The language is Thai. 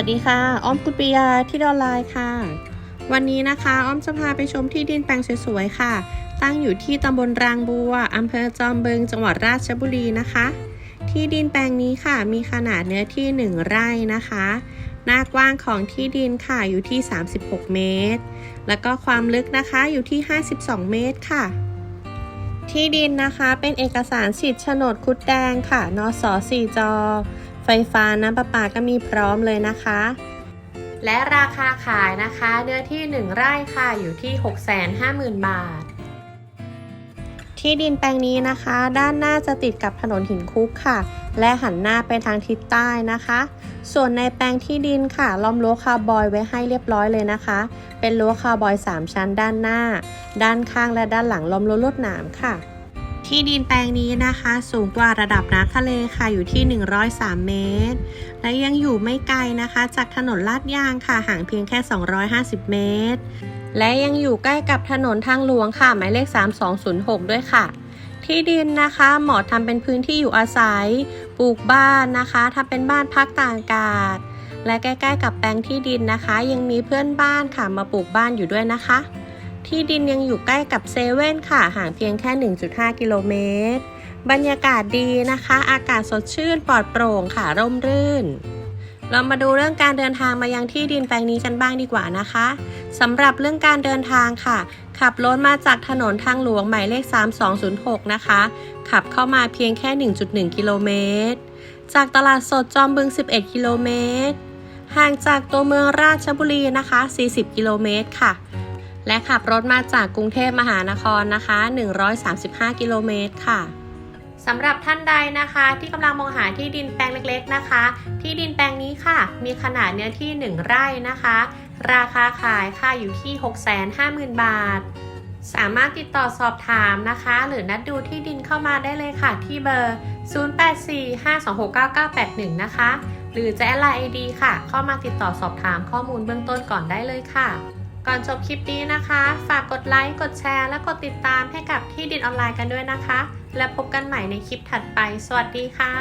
วัสดีค่ะ อ้อมกุลปิยาที่ดอนไลน์ค่ะ วันนี้นะคะ อ้อมจะพาไปชมที่ดินแปลงสวยๆค่ะ ตั้งอยู่ที่ตำบลรางบัวอำเภอจอมบึงจังหวัดราชบุรีนะคะ ที่ดินแปลงนี้ค่ะ มีขนาดเนื้อที่ 1 ไร่นะคะ หน้ากว้างของที่ดินค่ะอยู่ที่ 36 เมตร แล้วก็ความลึกนะคะอยู่ที่ 52 เมตรค่ะ ที่ดินนะคะเป็นเอกสารสิทธิ์โฉนดคุดแดงค่ะ นส4จอ ไฟฟ้าน้ำประปาก็มีพร้อมเลยนะคะ และราคาขายนะคะ เนื้อที่ 1 ไร่ค่ะอยู่ที่ 650,000 บาท ที่ดินแปลงนี้นะคะ ด้านหน้าจะติดกับถนนหินคุกค่ะ และหันหน้าไปทางทิศใต้นะคะ ส่วนในแปลงที่ดินค่ะล้อมรั้วคาร์บอยไว้ให้เรียบร้อยเลยนะคะ เป็นรั้วคาร์บอย 3 ชั้นด้านหน้า ด้านข้างและด้านหลังล้อมรั้วลวดหนามค่ะ ที่ดินแปลงนี้นะคะ สูงกว่าระดับน้ำทะเลค่ะอยู่ที่ 103 เมตร และยังอยู่ไม่ไกลนะคะ จากถนนลาดยางค่ะห่างเพียงแค่ 250 เมตร และยังอยู่ใกล้กับถนนทางหลวงค่ะหมายเลข 3206 ด้วยค่ะ ที่ดินนะคะเหมาะทำเป็นพื้นที่อยู่อาศัย ปลูกบ้านนะคะทำเป็นบ้านพักตากอากาศ และใกล้ ๆ กับแปลงที่ดินนะคะ ยังมีเพื่อนบ้านค่ะมาปลูกบ้านอยู่ด้วยนะคะ ที่ดินยังอยู่ใกล้กับเซเว่นค่ะ ห่างเพียงแค่ 1.5 กิโลเมตร บรรยากาศดีนะคะ อากาศสดชื่นปลอดโปร่งค่ะ ร่มรื่น เรามาดูเรื่องการเดินทางมายังที่ดินแปลงนี้กันบ้างดีกว่านะคะสำหรับเรื่องการเดินทางค่ะ ขับรถมาจากถนนทางหลวงหมายเลข 3206 นะคะ ขับเข้ามาเพียงแค่ 1.1 กิโลเมตร จากตลาดสดจอมบึง 11 กิโลเมตร ห่างจากตัวเมืองราชบุรีนะคะ 40 กิโลเมตรค่ะ และขับรถมาจากกรุงเทพมหานครนะคะ 135 กิโลเมตรค่ะสำหรับท่านใดนะคะ ที่กำลังมองหาที่ดินแปลงเล็กๆนะคะ ที่ดินแปลงนี้ค่ะ มีขนาดเนื้อที่ 1 ไร่นะคะ ราคาขายค่ะอยู่ที่ 650,000 บาท สามารถติดต่อสอบถามนะคะ หรือนัดดูที่ดินเข้ามาได้เลยค่ะ ที่เบอร์ 0845269981 นะคะ หรือจะแอดไลน์ ID ค่ะ เข้ามาติดต่อสอบถามข้อมูลเบื้องต้นก่อนได้เลยค่ะ ก่อนจบคลิปนี้นะคะ ฝากกดไลค์ กดแชร์ และกดติดตามให้กับที่ดินออนไลน์กันด้วยนะคะ และพบกันใหม่ในคลิปถัดไป สวัสดีค่ะ